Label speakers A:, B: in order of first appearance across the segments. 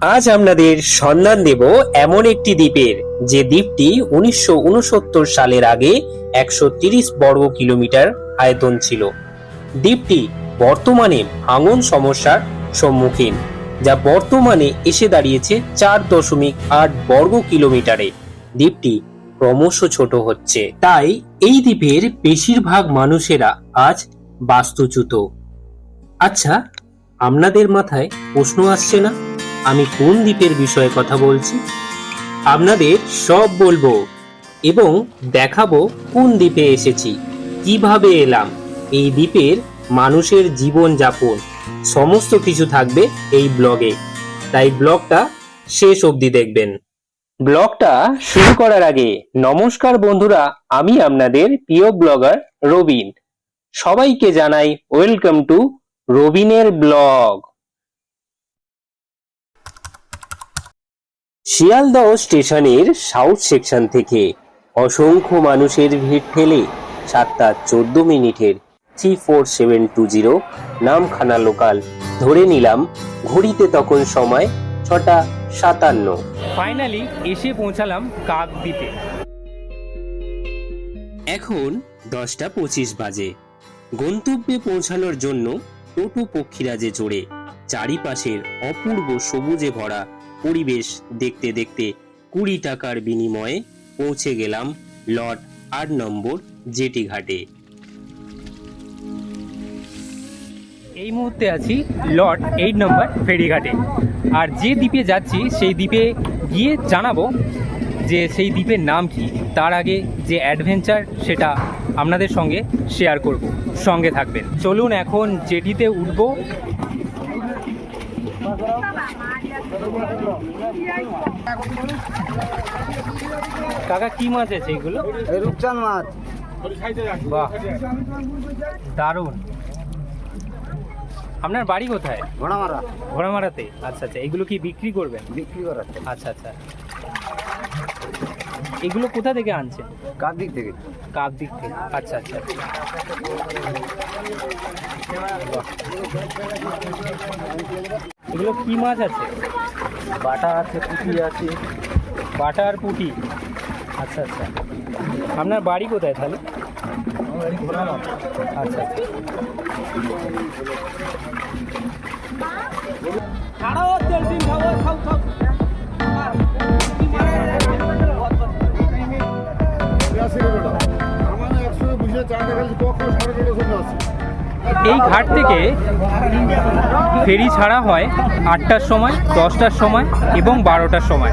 A: আজ আপনাদের সন্ধান দেব এমন একটি দ্বীপের, যে দ্বীপটি উনিশশো উনসত্তর সালের আগে একশো বর্গ কিলোমিটার আয়তন ছিল। দ্বীপটি বর্তমানে ভাঙন সমস্যার সম্মুখীন, যা বর্তমানে এসে দাঁড়িয়েছে চার দশমিক আট বর্গ কিলোমিটারে। দ্বীপটি ক্রমশ ছোট হচ্ছে। তাই এই দ্বীপের বেশিরভাগ মানুষেরা আজ বাস্তুচ্যুত। আচ্ছা আপনাদের মাথায় প্রশ্ন আসছে না? আমি কোন দ্বীপের বিষয়ে কথা বলছি? আপনাদের সব বলব এবং দেখাবো কোন দ্বীপে এসেছি, কীভাবে এলাম, এই দ্বীপের মানুষের জীবন যাপন সমস্ত কিছু থাকবে এই ব্লগে। তাই ব্লগটা শেষ অবধি দেখবেন। ব্লগটা শুরু করার আগে নমস্কার বন্ধুরা, আমি আপনাদের প্রিয় ব্লগার রবিন। সবাইকে জানাই ওয়েলকাম টু রবিনের ব্লগ। শিয়ালদহ স্টেশনের সাউথ সেকশন থেকে অসংখ্য মানুষের ভিড় ঠেলে সাতটা চোদ্দ মিনিটের three four seven two zero Namkhana local. ধরে নিলাম ঘড়িতে তখন সময় ছটা সাতান্ন।
B: ফাইনালি এসে পৌঁছালাম কাকদ্বীপে।
A: এখন দশটা পঁচিশ বাজে। গন্তব্যে পৌঁছানোর জন্য টোটো পক্ষীরাজে চড়ে চারিপাশের অপূর্ব সবুজে ভরা পরিবেশ দেখতে দেখতে কুড়ি টাকার বিনিময়ে পৌঁছে গেলাম লট আট নম্বর জেটি ঘাটে
B: এই মুহূর্তে আছি লর্ড এইট নম্বর ফেরিঘাটে। আর যে দ্বীপে যাচ্ছি, সেই দ্বীপে গিয়ে জানাব যে সেই দ্বীপের নাম কি। তার আগে যে অ্যাডভেঞ্চার, সেটা আপনাদের সঙ্গে শেয়ার করব। সঙ্গে থাকবেন। চলুন এখন জেটিতে উঠবো। কাকা কি মাছ আছে এগুলো?
C: এই রূপচাঁদ মাছ।
B: বাহ দারুণ। আপনার বাড়ি কোথায়?
C: ঘোড়ামারা।
B: ঘোড়ামারাতে? আচ্ছা আচ্ছা এগুলো কি বিক্রি করবেন?
C: বিক্রি করার
B: আচ্ছা আচ্ছা। এগুলো কোথা থেকে আনছে
C: কার দিক থেকে।
B: কাক দিক থেকে। আচ্ছা আচ্ছা বাহ। এগুলো কি মাছ আছে?
C: বাটা আছে পুঁটি আছে।
B: বাটা আর পুঁটি? আচ্ছা আচ্ছা। আপনার বাড়ি কোথায় তাহলে? আচ্ছা আচ্ছা। এই ঘাট থেকে ফেরি ছাড়া হয় আটটার সময়, দশটার সময় এবং বারোটার সময়।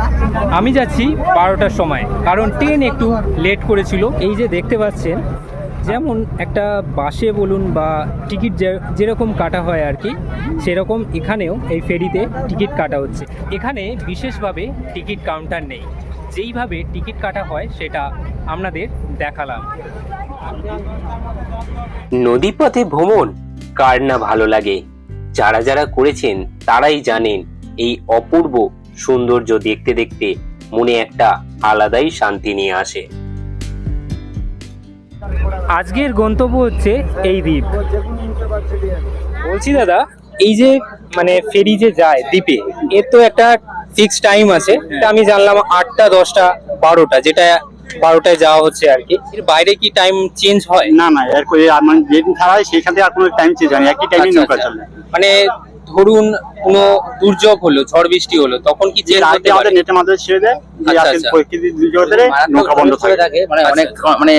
B: আমি যাচ্ছি বারোটার সময়, কারণ ট্রেন একটু লেট করেছিল। এই যে দেখতে পাচ্ছেন, যেমন একটা বাসে বলুন বা টিকিট যেরকম কাটা হয় আর কি, সেরকম এখানেও এই ফেরিতে টিকিট কাটা হচ্ছে। এখানে বিশেষভাবে টিকিট কাউন্টার নেই। যেইভাবে টিকিট কাটা হয়, সেটা আপনাদের দেখালাম।
A: নদীপথে ভ্রমণ কার না ভালো লাগে? যারা যারা করেছেন তারাই জানেন এই অপূর্ব সৌন্দর্য দেখতে দেখতে মনে একটা আলাদাই শান্তি নিয়ে আসে।
B: আজকের গন্তব্য হচ্ছে এই দ্বীপ। বলছি দাদা, এই যে মানে ফেরি যে যায় দ্বীপে, এর তো একটা ফিক্স টাইম আছে। এটা আমি জানলাম আটটা, দশটা, বারোটা, যেটা বারোটায় যাওয়া হচ্ছে আর কি। এর বাইরে কি টাইম চেঞ্জ হয়?
D: না না এর করে মানে যেদিন ছাড়া হয় সেইখান থেকে আর কোনো টাইম চেঞ্জ হয় না একই টাইমে
A: আচ্ছা,
D: নৌকা
A: আচ্ছা।
D: চলে।
A: মানে ধরুন কোনো দুর্যোগ হলো ঝড় বৃষ্টি হলো তখন কি চেঞ্জ
D: রাতে
A: হতে পারে?
D: আমাদের নেটের মাধ্যমে ছেড়ে দেয় যে
A: আচ্ছা,
D: আজকে
A: আচ্ছা।
D: পরিস্থিতি দুর্যোগ ধরে নৌকা বন্ধ থাকে
E: মানে
A: আচ্ছা,
E: অনেক। মানে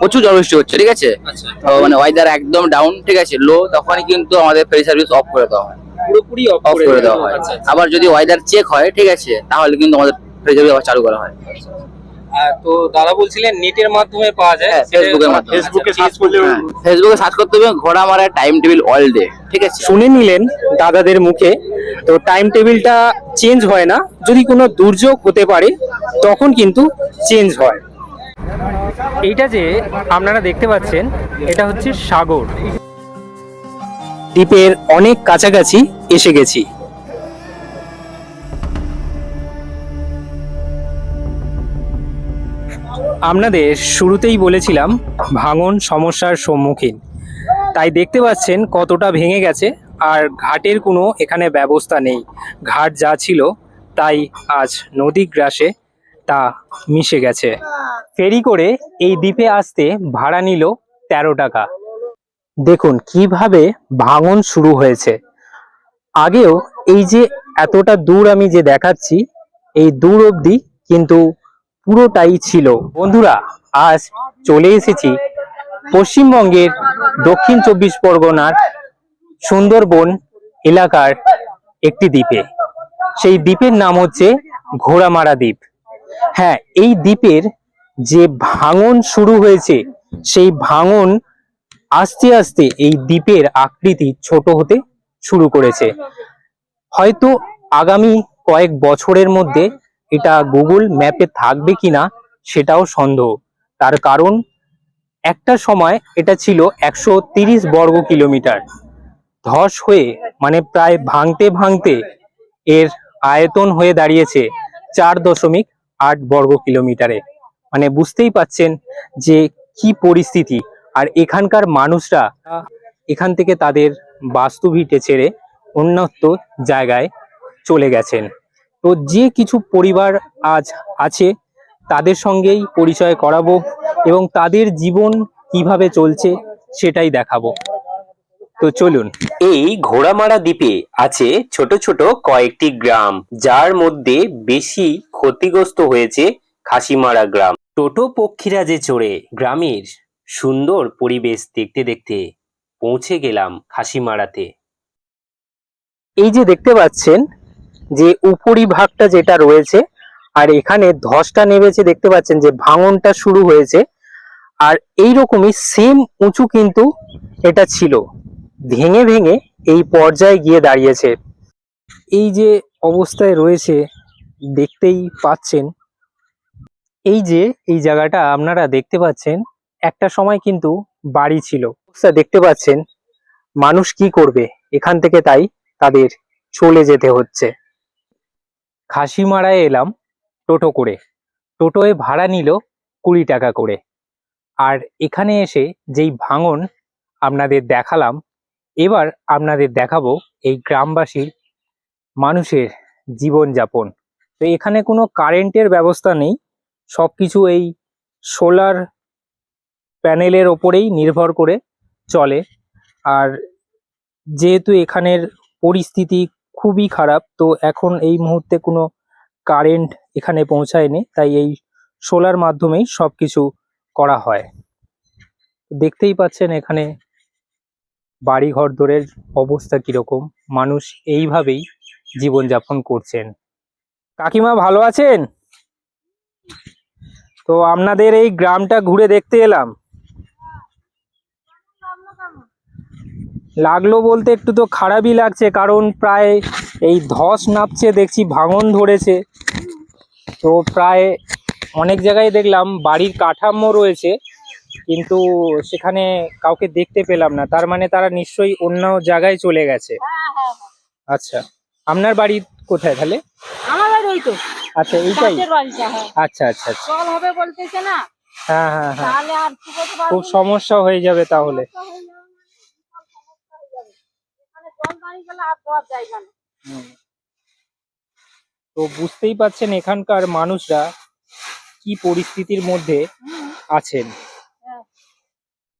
E: প্রচুর ঝড় বৃষ্টি হচ্ছে ঠিক আছে?
A: আচ্ছা।
E: তো মানে ওয়েদার একদম ডাউন ঠিক আছে? লো তখনই কিন্তু আমাদের ফেরি সার্ভিস অফ করে দেওয়া হয়।
A: পুরোপুরি অফ
E: অফ করে দেওয়া হয়।
A: আচ্ছা আচ্ছা।
E: আবার যদি ওয়েদার চেক হয় ঠিক আছে? তাহলে কিন্তু আমাদের ফেরি সার্ভিস আবার চালু করা হয়।
A: তো দাদা বলছিলেন নেটের মাধ্যমে পাওয়া যায়
E: হ্যাঁ, ফেসবুকের মাধ্যমে।
D: ফেসবুকে
A: আচ্ছা,
D: সার্চ করলে
E: হ্যাঁ, ফেসবুকে সার্চ করতে হবে ঘোড়া মারা টাইম টেবিল অল ডে ঠিক আছে?
B: শুনে নিলেন দাদাদের মুখে। তো টাইম টেবিলটা চেঞ্জ হয় না। যদি কোনো দুর্যোগ হতে পারে তখন কিন্তু চেঞ্জ হয়। এইটা যে আপনারা দেখতে পাচ্ছেন এটা হচ্ছে সাগর। দ্বীপের অনেক কাছাকাছি এসে গেছি। আপনাদের শুরুতেই বলেছিলাম, ভাঙন সমস্যার সম্মুখীন। তাই দেখতে পাচ্ছেন কতটা ভেঙে গেছে, আর ঘাটের কোনো এখানে ব্যবস্থা নেই। ঘাট যা ছিল, তাই আজ নদী গ্রাসে তা মিশে গেছে। ফেরি করে এই দ্বীপে আসতে ভাড়া নিল তেরো টাকা। দেখুন কীভাবে ভাঙন শুরু হয়েছে। আগেও এই যে এতটা দূর আমি যে দেখাচ্ছি, এই দূর অবধি কিন্তু পুরোটাই ছিল। বন্ধুরা, আজ চলে এসেছি পশ্চিমবঙ্গের দক্ষিণ চব্বিশ পরগনার সুন্দরবন এলাকার একটি দ্বীপে। সেই দ্বীপের নাম হচ্ছে ঘোড়ামারা দ্বীপ। হ্যাঁ এই দ্বীপের যে ভাঙন শুরু হয়েছে, সেই ভাঙন আস্তে আস্তে এই দ্বীপের আকৃতি ছোট হতে শুরু করেছে। হয়তো আগামী কয়েক বছরের মধ্যে এটা গুগল ম্যাপে থাকবে কিনা সেটাও সন্দেহ। তার কারণ, একটা সময় এটা ছিল একশো বর্গ কিলোমিটার। ধস হয়ে মানে প্রায় ভাঙতে ভাঙতে এর আয়তন হয়ে দাঁড়িয়েছে চার দশমিক আট বর্গ কিলোমিটারে। মানে বুঝতেই পাচ্ছেন যে কি পরিস্থিতি। আর এখানকার মানুষরা এখান থেকে তাদের বাস্তু ভিটে ছেড়ে অন্যত্র জায়গায় চলে গেছেন। তো যে কিছু পরিবার আজ আছে তাদের সঙ্গেই পরিচয় করাবো এবং তাদের জীবন কীভাবে চলছে সেটাই দেখাবো। তো চলুন।
A: এই ঘোড়ামারা দ্বীপে আছে ছোট ছোট কয়েকটি গ্রাম যার মধ্যে বেশি ক্ষতিগ্রস্ত হয়েছে খাসিমারা গ্রাম। টোটো পক্ষীরা যে চড়ে গ্রামের সুন্দর পরিবেশ দেখতে দেখতে পৌঁছে গেলাম খাসিমারাতে।
B: এই যে দেখতে পাচ্ছেন যে উপরিভাগটা যেটা রয়েছে, আর এখানে ধসটা নেমেছে, দেখতে পাচ্ছেন যে ভাঙনটা শুরু হয়েছে, আর এই রকমই সেম উঁচু কিন্তু এটা ছিল। ভেঙে ভেঙে এই পর্যায়ে গিয়ে দাঁড়িয়েছে। এই যে অবস্থায় রয়েছে, দেখতেই পাচ্ছেন। এই যে এই জায়গাটা আপনারা দেখতে পাচ্ছেন, একটা সময় কিন্তু বাড়ি ছিল। দেখতে পাচ্ছেন, মানুষ কি করবে? এখান থেকে তাই তাদের চলে যেতে হচ্ছে। খাসিমারায় এলাম টোটো করে। টোটোয় ভাড়া নিল কুড়ি টাকা করে। আর এখানে এসে যেই ভাঙন আপনাদের দেখালাম, এবার আপনাদের দেখাবো এই গ্রামবাসীর মানুষের জীবনযাপন। তো এখানে কোনো কারেন্টের ব্যবস্থা নেই সব কিছু এই সোলার প্যানেলের ওপরেই নির্ভর করে চলে। আর যেহেতু এখানের পরিস্থিতি খুবই খারাপ। তো এখন এই মুহূর্তে কোনো কারেন্ট এখানে পৌঁছায়নি, তাই এই সোলার মাধ্যমেই সব কিছু করা হয়। দেখতেই পাচ্ছেন এখানে বাড়ি ঘর দরের অবস্থা কীরকম। মানুষ এইভাবেই জীবনযাপন করছেন। কাকিমা ভালো আছেন? তো আপনাদের এই গ্রামটা ঘুরে দেখতে এলাম। লাগল বলতে একটু তো খারাপই লাগছে কারণ প্রায় এই ধস নামছে দেখছি ভাঙন ধরেছে। তো প্রায় অনেক জায়গায় দেখলাম বাড়ির কাঠামো রয়েছে কিন্তু সেখানে কাউকে দেখতে পেলাম না। তার মানে তারা নিশ্চয়ই অন্য জায়গায় চলে গেছে। আচ্ছা আপনার বাড়ি কোথায় তাহলে?
F: আমার বাড়ি ওই তো।
B: আচ্ছা এইটাই।
F: হ্যাঁ।
B: আচ্ছা আচ্ছা আচ্ছা।
F: হবে বলতেছে না।
B: হ্যাঁ হ্যাঁ হ্যাঁ। খুব সমস্যা হয়ে যাবে তাহলে
F: সমস্যা হয়ে যাবে মানে বিশাল সমস্যা হয়ে যাবে। এখানে জল দাঁড়িয়ে গেলে আর দেওয়ার জায়গা নেই
B: হুম। তো বুঝতেই পাচ্ছেন এখানকার মানুষরা কি পরিস্থিতির মধ্যে আছেন।
F: হ্যাঁ।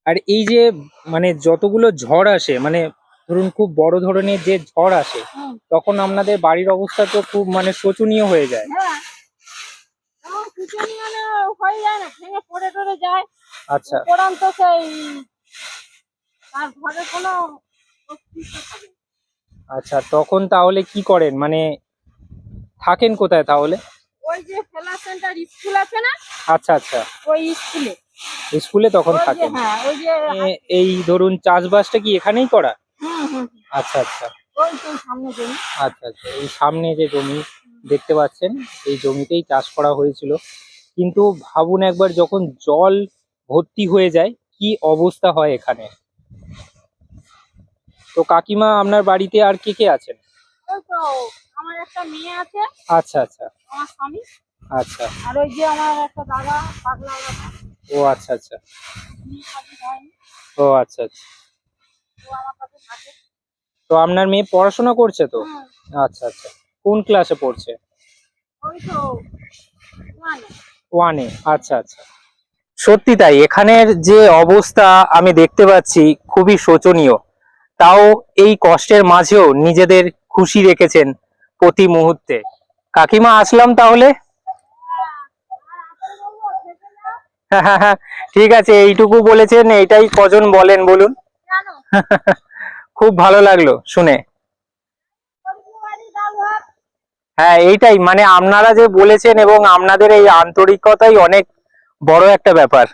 B: আর এই যে মানে যতগুলো ঝড় আসে মানে ধরুন খুব বড় ধরনের যে ঝড় আসে তখন আপনাদের বাড়ির অবস্থা তো খুব মানে শোচনীয় হয়ে যায়।
F: হ্যাঁ। মানে
B: আচ্ছা।
F: সেই তার ঘরে কোনো।
B: আচ্ছা তখন তাহলে কি করেন? মানে থাকেন কোথায় তাহলে?
F: ওই যে ফেলা সেন্টার স্কুল আছে না?
B: আচ্ছা আচ্ছা।
F: ওই স্কুলে
B: স্কুলে তখন থাকেন?
F: হ্যাঁ ওই যে
B: এই ধরুন চাষবাসটা কি এখানেই করা? আচ্ছা আচ্ছা।
F: ওই তো সামনে জমি।
B: আচ্ছা আচ্ছা। এই সামনে যে জমি দেখতে পাচ্ছেন এই জমিতেই চাষ করা হয়েছিল। কিন্তু ভাবুন একবার যখন জল ভর্তি হয়ে যায় কি অবস্থা হয় এখানে? তো কাকিমা আপনার বাড়িতে আর কে কে আছেন?
F: আমার একটা মেয়ে আছে
B: আচ্ছা আচ্ছা।
F: আমার স্বামী
B: আচ্ছা।
F: আর ওই যে আমার একটা দাদা পাগলা
B: ও আচ্ছা আচ্ছা। ও আচ্ছা আচ্ছা।
F: ও কাছে থাকে।
B: তো আপনার মেয়ে পড়াশোনা করছে তো? আচ্ছা আচ্ছা। কোন ক্লাসে পড়ছে? ওয়ানে আচ্ছা আচ্ছা। সত্যি তাই এখানের যে অবস্থা আমি দেখতে পাচ্ছি খুবই শোচনীয়। তাও এই কষ্টের মাঝেও নিজেদের খুশি রেখেছেন প্রতি মুহূর্তে। কাকিমা, আসলাম তাহলে? ঠিক আছে, এইটুকু বলেছেন, এইটাই কজন বলেন বলুন? খুব ভালো লাগল শুনে। হ্যাঁ এইটাই মানে আপনারা যে বলেছেন এবং আপনাদের এই আন্তরিকতাই অনেক বড় একটা ব্যাপার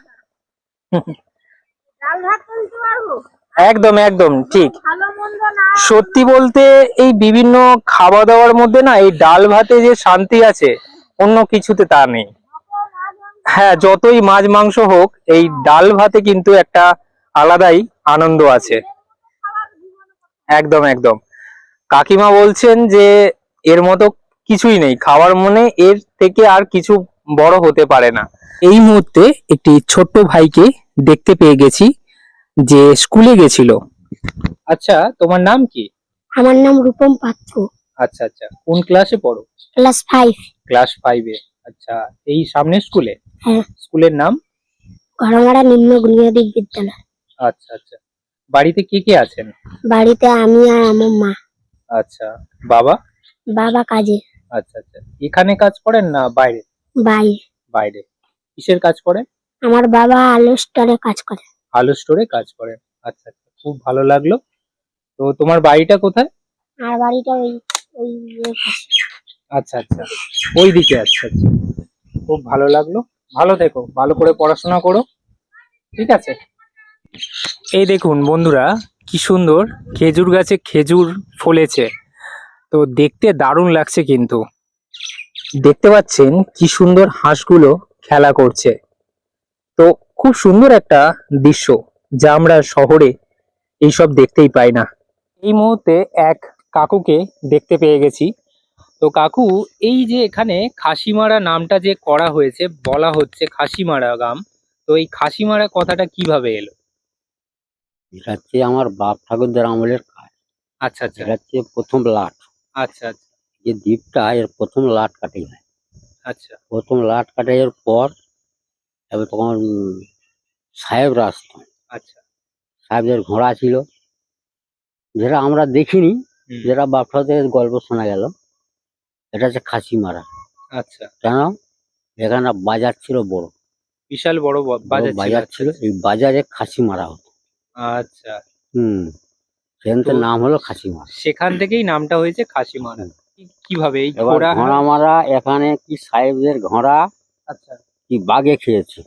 F: ডাল ভাত তো দিতে পারব
B: একদম একদম, ঠিক। সত্যি বলতে এই বিভিন্ন খাওয়া দাওয়ার মধ্যে না এই ডাল ভাতে যে শান্তি আছে, অন্য কিছুতে তা নেই। হ্যাঁ যতই মাছ, মাংস হোক, এই ডাল ভাতে কিন্তু একটা আলাদাই আনন্দ আছে। একদম একদম। কাকিমা বলছেন যে এর মতো কিছুই নেই, খাওয়ার মনে এর থেকে আর কিছু বড় হতে পারে না। এই মুহূর্তে একটি ছোট্ট ভাইকে দেখতে পেয়ে গেছি। যে স্কুলে গেছিল। আচ্ছা তোমার নাম কি?
G: আমার নাম রূপম পাত্র।
B: আচ্ছা আচ্ছা। কোন ক্লাসে পড়ো?
G: ক্লাস ফাইভ
B: ক্লাস ফাইভে আচ্ছা এই সামনের স্কুলে?
G: হ্যাঁ।
B: স্কুলের নাম?
G: ঘরমারা নিম্ন বুনিয়াদী বিদ্যালয়।
B: আচ্ছা আচ্ছা। বাড়িতে কে কে আছেন?
G: বাড়িতে আমি আর আমার মা।
B: আচ্ছা বাবা?
G: বাবা কাজে।
B: আচ্ছা আচ্ছা। এখানে কাজ করেন না বাইরে?
G: বাইরে।
B: বাইরে। কিসের কাজ করেন?
G: আমার বাবা আলু স্টোরে কাজ করে।
B: আলু স্টোরে কাজ করে। আচ্ছা আচ্ছা খুব ভালো লাগল। তো তোমার বাড়িটা কোথায়?
G: আর বাড়িটা ওই ওই
B: আচ্ছা আচ্ছা। ওই দিকে আচ্ছা আচ্ছা। খুব ভালো লাগল। ভালো থেকো ভালো করে পড়াশোনা করো। ঠিক আছে? এই দেখুন বন্ধুরা কি সুন্দর খেজুর গাছে খেজুর ফলেছে। তো দেখতে দারুণ লাগছে কিন্তু। দেখতে পাচ্ছেন কি সুন্দর হাঁসগুলো খেলা করছে। খুব সুন্দর একটা দৃশ্য যা আমরা শহরে এইসব দেখতেই পাই না। এই মুহূর্তে এক কাকুকে দেখতে পেয়ে গেছি। তো কাকু এই যে এখানে খাসিমারা নামটা যে করা হয়েছে বলা হচ্ছে খাসিমারা গ্রাম তো এই খাসিমারা কথাটা কীভাবে এলো?
H: এটা হচ্ছে আমার বাপ ঠাকুরদার আমলের কাজ।
B: আচ্ছা আচ্ছা।
H: এটা হচ্ছে প্রথম লাট।
B: আচ্ছা আচ্ছা।
H: যে দ্বীপটা এর প্রথম লাট কাটে
B: আচ্ছা।
H: প্রথম লাট কাটাইয়ের পর এবার তখন সাহেবরা আসতো।
B: আচ্ছা।
H: সাহেবদের ঘোড়া ছিল। যেটা আমরা দেখিনি যেটা বাপ ঠাকুরের গল্প শোনা গেল এটা হচ্ছে খাসি মারা
B: আচ্ছা।
H: কেন? এখানে বাজার ছিল বড়।
B: বিশাল বড় বাজার ছিল।
H: এই বাজারে খাসি মারা হতো।
B: আচ্ছা।
H: হুম। সেখান
B: তো-
H: নাম হলো খাসি মারা
B: সেখান থেকেই নামটা হয়েছে খাসিমারা। কি- কীভাবে এই ঘোড়া
H: ঘোড়া মারা এখানে কি সাহেবদের ঘোড়া?
B: আচ্ছা।
H: কি বাঘে খেয়েছে?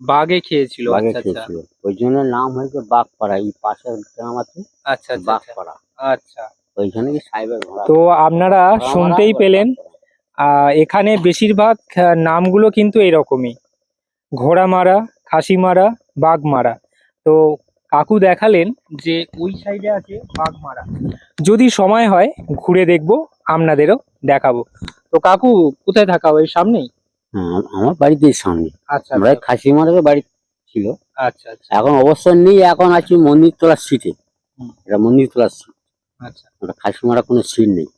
B: বাঘে খেয়েছিল
H: বাঘে
B: আচ্ছা আচ্ছা।
H: খেয়েছিল। ওই জন্য নাম হয়েছে বাঘপাড়া এই পাশের গ্রাম আছে
B: আচ্ছা আচ্ছা আচ্ছা।
H: বাঘপাড়া।
B: আচ্ছা।
H: ওইখানে কি সাহেবের ঘোড়া
B: তো আপনারা
H: ঘোড়া
B: শুনতেই পেলেন
H: বাঘপাড়া।
B: আহ, এখানে বেশিরভাগ আহ, নামগুলো কিন্তু এরকমই। ঘোড়া মারা খাসি মারা বাঘ মারা। তো কাকু দেখালেন যে ওই সাইডে আছে বাঘ মারা। যদি সময় হয় ঘুরে দেখব আপনাদেরও দেখাবো। তো কাকু কোথায় থাকা? ওই সামনেই?
H: আমার বাড়িতেই সামনে
B: আচ্ছা
H: আমরা খাসি মারাতে বাড়ি ছিল।
B: আচ্ছা আচ্ছা।
H: এখন অবসর নেই এখন আছি মন্দির তোলার সিটে। এটা মন্দির তোলার সিট
B: আচ্ছা।
H: ওটা খাসি মারা কোনো সিট নেই।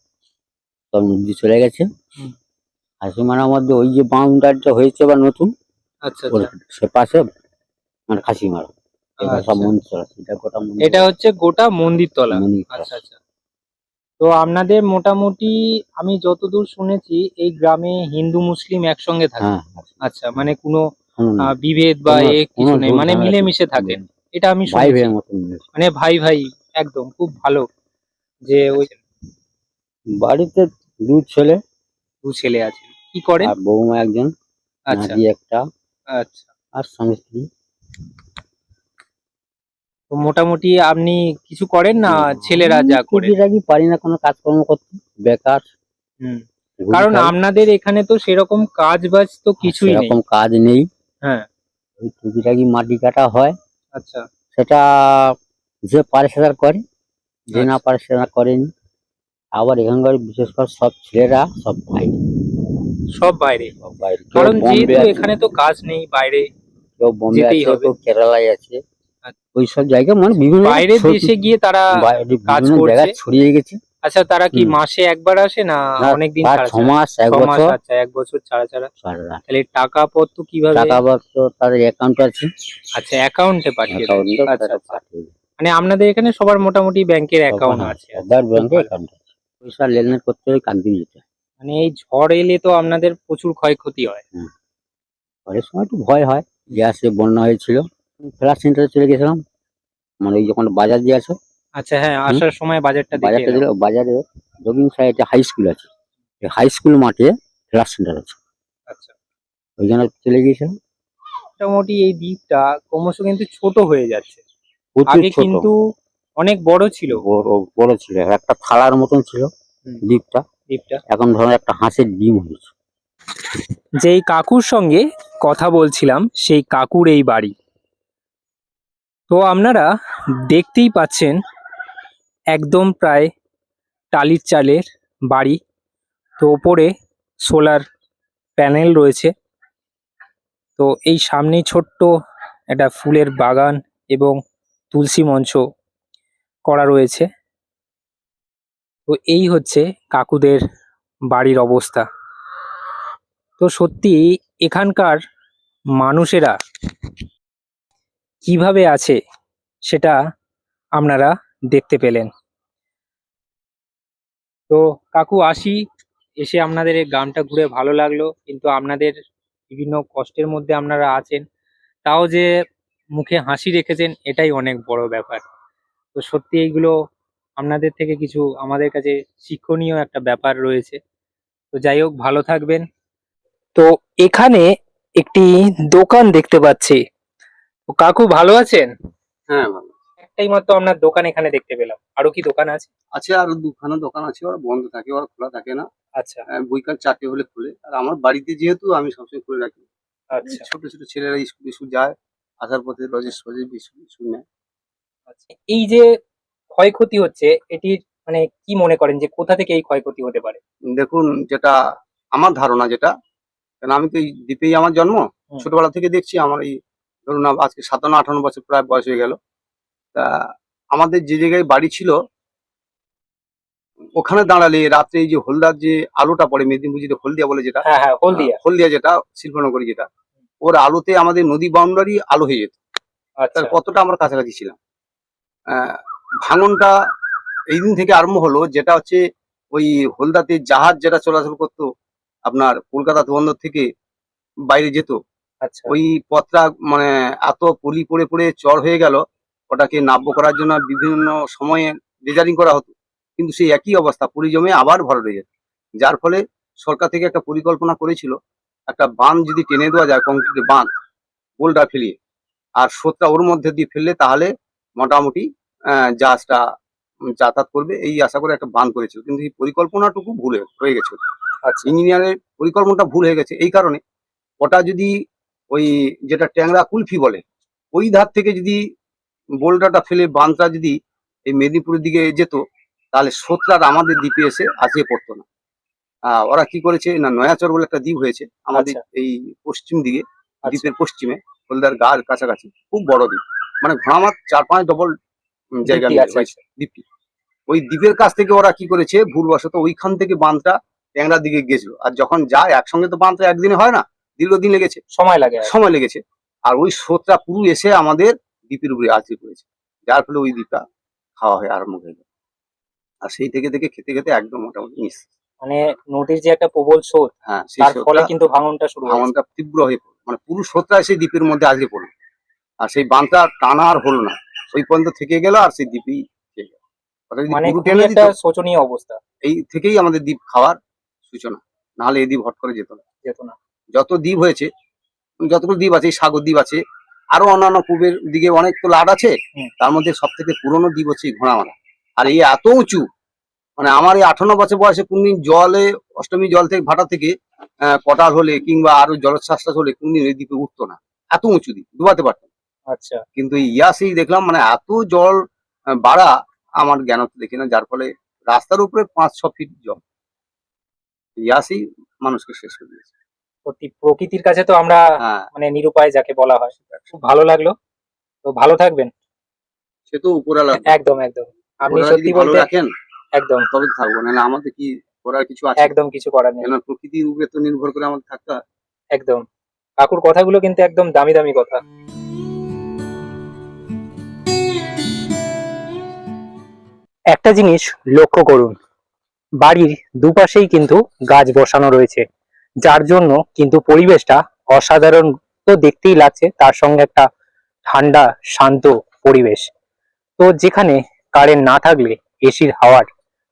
H: সব নদী চলে গেছে। খাসি মারার মধ্যে ওই যে বাউন্ডারিটা হয়েছে বা নতুন
B: আচ্ছা আচ্ছা।
H: সে পাশে মানে খাসি মারা। এটা সব
B: আচ্ছা।
H: মন্দির তোলা এটা গোটা মন্দির।
B: এটা হচ্ছে গোটা মন্দির তলা
H: মন্দির।
B: আচ্ছা আচ্ছা। তো আপনাদের মোটামুটি আমি যতদূর শুনেছি এই গ্রামে হিন্দু মুসলিম একসঙ্গে থাকে।
H: হ্যাঁ
B: আচ্ছা মানে কোনো বিভেদ বা এ কিছু নেই মানে মিলেমিশে থাকেন। এটা আমি মানে ভাই ভাই একদম খুব ভালো যে ওই
H: বাড়িতে দু ছেলে।
B: দু ছেলে আছে। কি
H: করে বৌমা একজন
B: আচ্ছা।
H: একটা।
B: আচ্ছা।
H: আর স্বামী স্ত্রী।
B: তো মোটামুটি আপনি কিছু করেন না ছেলেরা যা করে?
H: টুকিটাকি পারি না কোনো কাজকর্ম করতে। বেকার।
B: হুম। কারণ আপনাদের এখানে তো সেরকম কাজ বাজ তো কিছুই নেই।
H: সেরকম কাজ নেই।
B: হ্যাঁ।
H: ওই টুকিটাকি মাটি কাটা হয়।
B: আচ্ছা।
H: সেটা যে পারে সেটা করে। যে না
B: আচ্ছা।
H: পারে সেটা করেনি। আবার এখানকার বিশেষ করে সব ছেলেরা সব বাইরে।
B: সব বাইরে।
H: সব বাইরে।
B: কারণ যেহেতু এখানে তো কাজ নেই বাইরে
H: কেউ বোম্বে আছে কেউ কেরালায় আছে। ওই সব জায়গায় মানে বিভিন্ন
B: বাইরের দেশে গিয়ে তারা কাজ করছে।
H: ছড়িয়ে গেছে।
B: আচ্ছা তারা কি মাসে একবার আসে না অনেকদিন ছাড়া
H: ছ? মাস এক বছর।
B: আচ্ছা এক বছর ছাড়া ছাড়া। তাহলে টাকা পত্র কীভাবে
H: টাকা পত্র তাদের অ্যাকাউন্ট আছে।
B: আচ্ছা অ্যাকাউন্টে পাঠিয়ে আচ্ছা আচ্ছা। মানে আপনাদের এখানে সবার মোটামুটি ব্যাংকের অ্যাকাউন্ট আছে।
H: সবার ব্যাংকে
B: ভালো।
H: অ্যাকাউন্ট আছে। পয়সা লেনদেন করতে হয় কান্দিন যেতে
B: মানে এই ঝড় এলে তো আপনাদের প্রচুর ক্ষয়ক্ষতি হয়।
H: অনেক সময় একটু ভয় হয়। যে গ্যাসে বন্যা হয়েছিল। ফ্ল্যাশ সেন্টারে চলে গেছিলাম। মানে ওই যখন বাজার দিয়ে আছে
B: আচ্ছা হ্যাঁ আসার সময় বাজারটা
H: বাজারটা। দিলে বাজারে যোগিং সাইডে হাই স্কুল আছে। হাই স্কুল মাঠে ফ্ল্যাশ সেন্টার আছে।
B: আচ্ছা।
H: ওইখানে চলে গিয়েছিলাম।
B: মোটামুটি এই দ্বীপটা ক্রমশ কিন্তু ছোট হয়ে যাচ্ছে। আগে কিন্তু অনেক বড় ছিল।
H: বড় বড় ছিল। একটা থালার মতন ছিল দ্বীপটা।
B: দ্বীপটা।
H: এখন ধরো একটা হাঁসের ডিম হয়েছে।
B: যেই কাকুর সঙ্গে কথা বলছিলাম সেই কাকুর এই বাড়ি। তো আপনারা দেখতেই পাচ্ছেন একদম প্রায় টালির চালের বাড়ি। তো ওপরে সোলার প্যানেল রয়েছে। তো এই সামনেই ছোট্ট একটা ফুলের বাগান এবং তুলসী মঞ্চ করা রয়েছে। তো এই হচ্ছে কাকুদের বাড়ির অবস্থা। তো সত্যি এখানকার মানুষেরা কীভাবে আছে সেটা আপনারা দেখতে পেলেন। তো কাকু, আসি। এসে আপনাদের এই গ্রামটা ঘুরে ভালো লাগল। কিন্তু আপনাদের বিভিন্ন কষ্টের মধ্যে আপনারা আছেন। তাও যে মুখে হাসি রেখেছেন, এটাই অনেক বড় ব্যাপার। তো সত্যি এইগুলো আপনাদের থেকে কিছু আমাদের কাছে শিক্ষণীয় একটা ব্যাপার রয়েছে। তো যাই হোক, ভালো থাকবেন। তো এখানে একটি দোকান দেখতে পাচ্ছি। তো কাকু ভালো আছেন?
D: হ্যাঁ ভালো
B: একটাই মাত্র আপনার দোকান এখানে দেখতে পেলাম। আরও কি দোকান আছে?
D: আছে আর দুখানা দোকান আছে ওরা বন্ধ থাকে ওরা খোলা থাকে না।
B: আচ্ছা।
D: বৈকাল চারটে হলে খুলে। আর আমার বাড়িতে যেহেতু আমি সবসময় খুলে রাখি।
B: আচ্ছা।
D: ছোট ছোট ছেলেরা স্কুল স্কুল যায় আসার পথে রজে সজে বিস্কুট বিস্কুট নেয়।
B: আচ্ছা। এই যে ক্ষয়ক্ষতি হচ্ছে এটির মানে কি মনে করেন যে কোথা থেকে এই ক্ষয়ক্ষতি হতে পারে?
D: দেখুন যেটা আমার ধারণা যেটা কারণ আমি তো এই দ্বীপেই আমার জন্ম? ছোটবেলা থেকে দেখছি আমার এই ধরুন আজকে সাতান্ন আঠান্ন বছর প্রায় বয়স হয়ে গেল। তা আমাদের যে জায়গায় বাড়ি ছিল ওখানে দাঁড়ালে রাত্রে এই যে হলদার যে আলোটা পড়ে মেদিনীপুর যেটা হলদিয়া বলে যেটা
B: হ্যাঁ হ্যাঁ হলদিয়া।
D: হলদিয়া যেটা শিল্পনগরী যেটা ওর আলোতে আমাদের নদী বাউন্ডারি আলো হয়ে যেত।
B: আচ্ছা।
D: তার কতটা আমরা কাছাকাছি ছিলাম। আহ, ভাঙনটা এই দিন থেকে আরম্ভ হলো যেটা হচ্ছে ওই হলদাতে জাহাজ যেটা চলাচল করতো আপনার কলকাতা বন্দর থেকে বাইরে যেত ওই পথটা মানে এত পলি পড়ে পড়ে চর হয়ে গেল ওটাকে নাব্য করার জন্য বিভিন্ন সময়ে রেজারিং করা হতো। কিন্তু সেই একই অবস্থা পুরী জমে আবার ভরা রয়ে যেত। যার ফলে সরকার থেকে একটা পরিকল্পনা করেছিল একটা বাঁধ যদি টেনে দেওয়া যায় কংক্রিটের বাঁধ পোলটা ফেলিয়ে আর স্রোতটা ওর মধ্যে দিয়ে ফেললে তাহলে মোটামুটি আহ, জাহাজটা যাতায়াত করবে এই আশা করে একটা বাঁধ করেছিল। কিন্তু এই পরিকল্পনাটুকু ভুল হয়ে- হয়ে গেছে।
B: আচ্ছা।
D: ইঞ্জিনিয়ারের পরিকল্পনাটা ভুল হয়ে গেছে। এই কারণে ওটা যদি ওই যেটা ট্যাংরা কুলফি বলে ওই ধার থেকে যদি বোল্ডাটা ফেলে বাঁধটা যদি এই মেদিনীপুরের দিকে যেত তাহলে স্রোতটার আমাদের দ্বীপে এসে আজকে পড়তো না। আহ, ওরা কি করেছে না নয়াচর বলে একটা দ্বীপ হয়েছে আমাদের
B: আচ্ছা।
D: এই পশ্চিম দিকে
B: আচ্ছা।
D: দ্বীপের পশ্চিমে হলদার গার কাছাকাছি খুব বড় দ্বীপ। মানে ঘোড়ামাত চার পাঁচ ডবল জায়গা
B: দ্বীপটি।
D: ওই দ্বীপের কাছ থেকে ওরা কি করেছে ভুলবশত ওইখান থেকে বাঁধটা ট্যাংরার দিকে গেছিল। আর যখন যায় একসঙ্গে তো বাঁধটা একদিনে হয় না। দীর্ঘদিন লেগেছে
B: সময় লাগে আর
D: সময় লেগেছে। আর ওই স্রোতটা পুরো এসে আমাদের দ্বীপের উপরে আছড়ে পড়েছে। যার ফলে ওই দ্বীপটা খাওয়া হয়ে আরম্ভ হয়ে গেল। আর সেই থেকে থেকে খেতে খেতে একদম মোটামুটি মিস
B: মানে নদীর যে একটা প্রবল স্রোত
D: হ্যাঁ
B: তার ফলে কিন্তু ভাঙনটা শুরু
D: ভাঙনটা তীব্র হয়ে পড়ল। মানে পুরো স্রোতটা সেই দ্বীপের মধ্যে আজকে পড়ল। আর সেই বাঁধটা টানা আর হলো না। ওই পর্যন্ত থেকে গেল আর সেই দ্বীপই
B: মানে শোচনীয় অবস্থা।
D: এই থেকেই আমাদের দ্বীপ খাওয়ার সূচনা। নাহলে এই দ্বীপ হট করে যেত না।
B: যেত না।
D: যত দ্বীপ হয়েছে যতগুলো দ্বীপ আছে সাগর দ্বীপ আছে আরও অন্যান্য পূবের দিকে অনেক তো লাট আছে তার মধ্যে সব থেকে পুরনো দ্বীপ হচ্ছে ঘোড়ামারা আর এই এত উঁচু মানে আমার এই আঠান্ন বছর বয়সে কোনদিন জলে অষ্টমী জল থেকে ভাটা থেকে কটাল হলে কিংবা আরও জলোচ্ছ্বাস হলে কোনদিন এই দ্বীপে উঠতো না। এত উঁচু দ্বীপ ডুবাতে পারতাম
B: আচ্ছা।
D: কিন্তু ইয়াসেই দেখলাম মানে এত জল বাড়া আমার জ্ঞানত দেখি না যার ফলে রাস্তার উপরে পাঁচ ছ ফিট জল। ইয়াসেই মানুষকে শেষ করে দিয়েছে।
B: সত্যি প্রকৃতির কাছে তো আমরা
D: হ্যাঁ।
B: মানে নিরুপায় যাকে বলা হয়। খুব ভালো লাগল। তো ভালো থাকবেন।
D: সে তো উপরালা
B: একদম একদম। আপনি সত্যি বলতে
D: রাখেন
B: একদম।
D: তবে থাকব। না আমাদের কি করার কিছু আছে?
B: একদম কিছু করার নেই।
D: প্রকৃতির উপরে তো নির্ভর করে আমাদের থাকতে
B: একদম। কাকুর কথাগুলো কিন্তু একদম দামি দামি কথা। একটা জিনিস লক্ষ্য করুন। বাড়ির দুপাশেই কিন্তু গাছ বসানো রয়েছে। যার জন্য কিন্তু পরিবেশটা অসাধারণ তো দেখতেই লাগছে, তার সঙ্গে একটা ঠান্ডা, শান্ত পরিবেশ। তো যেখানে কারেন্ট না থাকলে এসির হাওয়ার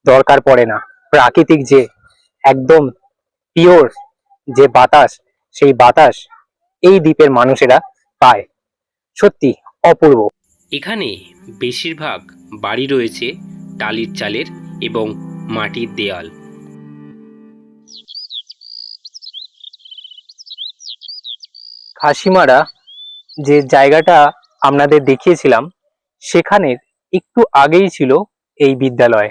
B: দরকার পড়ে না। প্রাকৃতিক যে একদম পিওর যে বাতাস, সেই বাতাস এই দ্বীপের মানুষেরা পায়। সত্যি অপূর্ব।
A: এখানে বেশিরভাগ বাড়ি রয়েছে টালির চালের এবং মাটির দেয়াল।
B: খাসিমারা যে জায়গাটা আপনাদের দেখিয়েছিলাম সেখানের একটু আগেই ছিল এই বিদ্যালয়।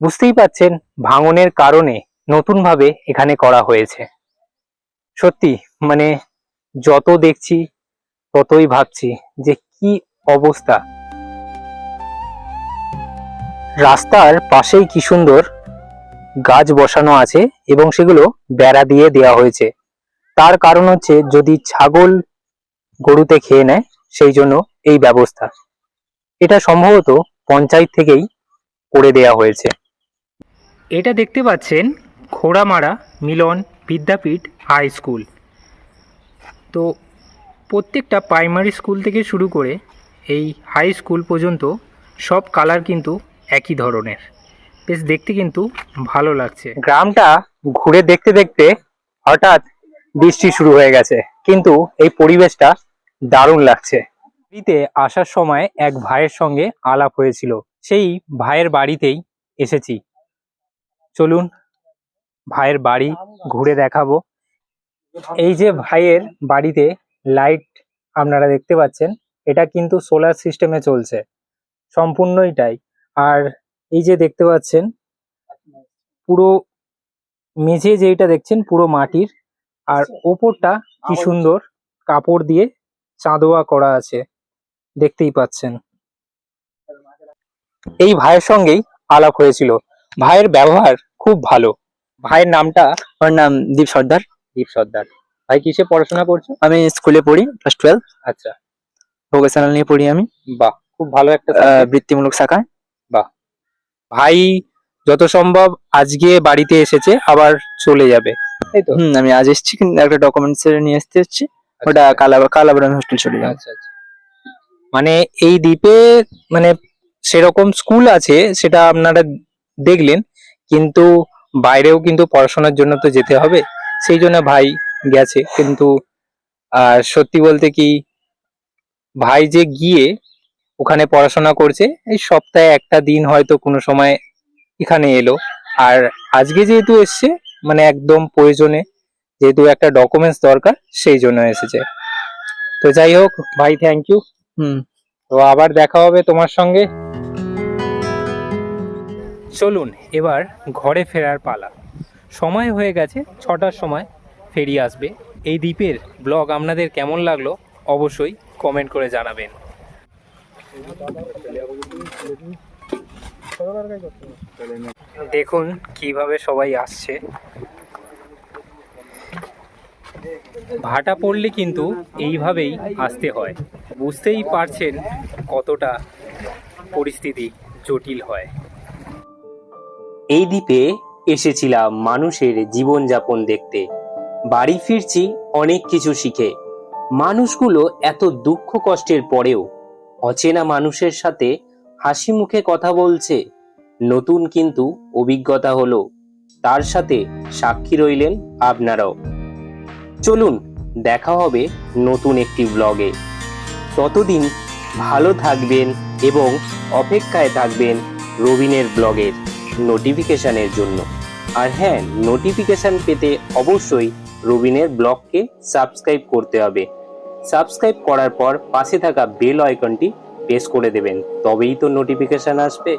B: বুঝতেই পাচ্ছেন ভাঙনের কারণে নতুনভাবে এখানে করা হয়েছে। সত্যি মানে যত দেখছি, ততই ভাবছি যে কি অবস্থা। রাস্তার পাশেই কি সুন্দর গাছ বসানো আছে এবং সেগুলো বেড়া দিয়ে দেওয়া হয়েছে। তার কারণ হচ্ছে যদি ছাগল গরুতে খেয়ে নেয় সেই জন্য এই ব্যবস্থা। এটা সম্ভবত পঞ্চায়েত থেকেই করে দেয়া হয়েছে। এটা দেখতে পাচ্ছেন ঘোড়ামারা মিলন বিদ্যাপীঠ হাই স্কুল। তো প্রত্যেকটা প্রাইমারি স্কুল থেকে শুরু করে এই হাই স্কুল পর্যন্ত সব কালার কিন্তু একই ধরনের। বেশ দেখতে কিন্তু ভালো লাগছে। গ্রামটা ঘুরে দেখতে দেখতে হঠাৎ বৃষ্টি শুরু হয়ে গেছে। কিন্তু এই পরিবেশটা দারুণ লাগছে। বাড়িতে আসার সময় এক ভাইয়ের সঙ্গে আলাপ হয়েছিল। সেই ভাইয়ের বাড়িতেই এসেছি। চলুন ভাইয়ের বাড়ি ঘুরে দেখাবো। এই যে ভাইয়ের বাড়িতে লাইট আপনারা দেখতে পাচ্ছেন, এটা কিন্তু সোলার সিস্টেমে চলছে। সম্পূর্ণইটাই আর এই যে দেখতে পাচ্ছেন, পুরো মেঝে যেটা দেখছেন, পুরো মাটির আর ওপরটা কি সুন্দর কাপড় দিয়ে চাঁদোয়া করা আছে। দেখতেই পাচ্ছেন। এই ভাইয়ের সঙ্গেই আলাপ হয়েছিল। ভাইয়ের ব্যবহার খুব ভালো। ভাইয়ের নামটা
I: আমার নাম দীপ সর্দার।
B: দীপ সর্দার। ভাই কিসে পড়াশোনা করছ?
I: আমি স্কুলে পড়ি ক্লাস টুয়েলভ
B: আচ্ছা।
I: ভোকেশনাল নিয়ে পড়ি আমি।
B: বাহ খুব ভালো একটা
I: বৃত্তিমূলক শাখায়। বাহ।
B: ভাই যত সম্ভব আজকে বাড়িতে এসেছে আবার চলে যাবে। তাই তো।
I: হুম আমি আজ এসেছি কিন্তু একটা ডকুমেন্টস নিয়ে আসতে এসেছি ওটা
B: আচ্ছা,
I: কালা কালাবাগান হোস্টেল চলে যাবে।
B: আচ্ছা আচ্ছা। মানে এই দ্বীপে মানে সেরকম স্কুল আছে সেটা আপনারা দেখলেন কিন্তু বাইরেও কিন্তু পড়াশোনার জন্য তো যেতে হবে। সেই জন্য ভাই গেছে কিন্তু আর সত্যি বলতে কি ভাই যে গিয়ে ওখানে পড়াশোনা করছে এই সপ্তাহে একটা দিন হয়তো কোনো সময় এখানে এলো। আর আজকে যেহেতু এসছে মানে একদম প্রয়োজনে যেহেতু একটা ডকুমেন্টস দরকার সেই জন্য এসেছে। তো যাই হোক ভাই থ্যাংক ইউ
I: হুম।
B: তো আবার দেখা হবে তোমার সঙ্গে। চলুন এবার ঘরে ফেরার পালা। সময় হয়ে গেছে ছটার সময় ফেরি আসবে। এই দ্বীপের ব্লগ আপনাদের কেমন লাগল অবশ্যই কমেন্ট করে জানাবেন। দেখুন কীভাবে সবাই আসছে। ভাটা পড়লে কিন্তু এইভাবেই আসতে হয়। বুঝতেই পারছেন কতটা পরিস্থিতি জটিল হয়।
A: এই দ্বীপে এসেছিলাম মানুষের জীবনযাপন দেখতে। বাড়ি ফিরছি, অনেক কিছু শিখে। মানুষগুলো এত দুঃখ কষ্টের পরেও অচেনা মানুষের সাথে হাসি মুখে কথা বলছে। নতুন কিন্তু অভিজ্ঞতা হলো। তার সাথে সাক্ষী রইলেন আপনারাও। চলুন, দেখা হবে নতুন একটি ব্লগে ততদিন ভালো থাকবেন এবং অপেক্ষায় থাকবেন রবিনের ব্লগের নোটিফিকেশানের জন্য। আর হ্যাঁ নোটিফিকেশান পেতে অবশ্যই রবিনের ব্লগকে সাবস্ক্রাইব করতে হবে। সাবস্ক্রাইব করার পর পাশে থাকা বেল আইকনটি প্রেস করে দেবেন। তবেই তো নোটিফিকেশান আসবে।